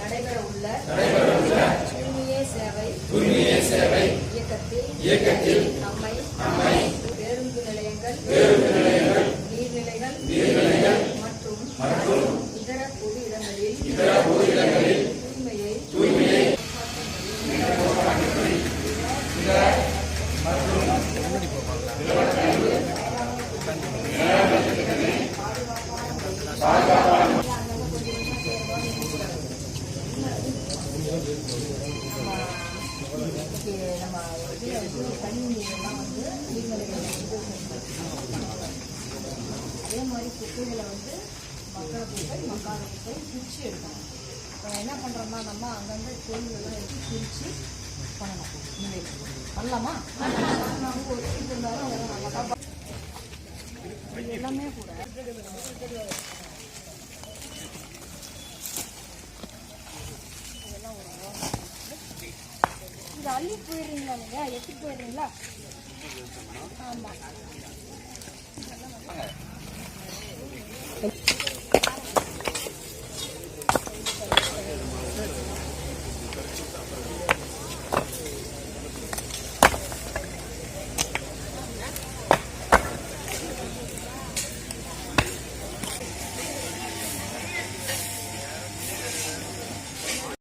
நடைபெற உள்ள தூய்மையே சேவை இயக்கத்தில் நம்மை நம்ம வந்து தண்ணி நீரெல்லாம் வந்து நீர்நிலைகள் வந்து பயன்படுத்தணும். அதே மாதிரி குப்பைகளை வந்து மக்கிற குப்பை மக்காத குப்பை பிரித்து எடுக்கணும் இப்போ என்ன பண்ணுறோம்னா நம்ம அங்கங்கே கோயிலெல்லாம் எடுத்து பிரித்து பண்ணணும் இனிமேல் பண்ணலாமா நம்ம ஒரு இது இருந்தாலும் நல்லா எல்லாமே கூட இது அள்ளி போயிடுறீங்களா நீங்கள் எடுத்துட்டு போயிடுறீங்களா?